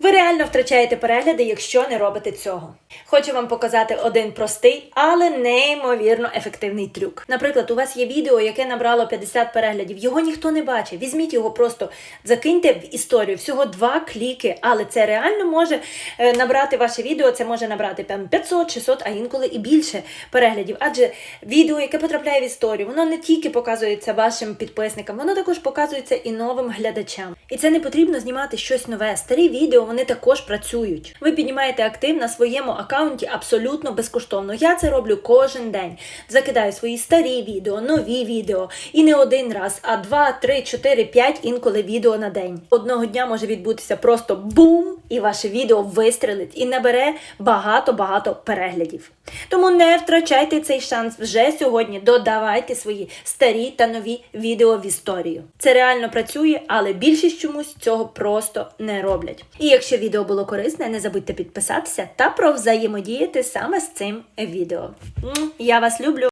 Ви реально втрачаєте перегляди, якщо не робите цього. Хочу вам показати один простий, але неймовірно ефективний трюк. Наприклад, у вас є відео, яке набрало 50 переглядів. Його ніхто не бачить. Візьміть його просто закиньте в історію. Всього два кліки, але це реально може е, набрати ваше відео. Це може набрати там 500, 600, а інколи і більше переглядів. Адже відео, яке потрапляє в історію, воно не тільки показується вашим підписникам, воно також показується і новим глядачам. І це не потрібно знімати щось нове. Старі відео вони також працюють. Ви піднімаєте актив на своєму аккаунті абсолютно безкоштовно. Я це роблю кожен день. Закидаю свої старі відео, нові відео. І не один раз, а два, три, чотири, п'ять інколи відео на день. Одного дня може відбутися просто бум, і ваше відео вистрелить і набере багато-багато переглядів. Тому не втрачайте цей шанс вже сьогодні. Додавайте свої старі та нові відео в історію. Це реально працює, але більшість чомусь цього просто не роблять. І якщо відео було корисне, не забудьте підписатися та провзаємодіяти саме з цим відео. Я вас люблю!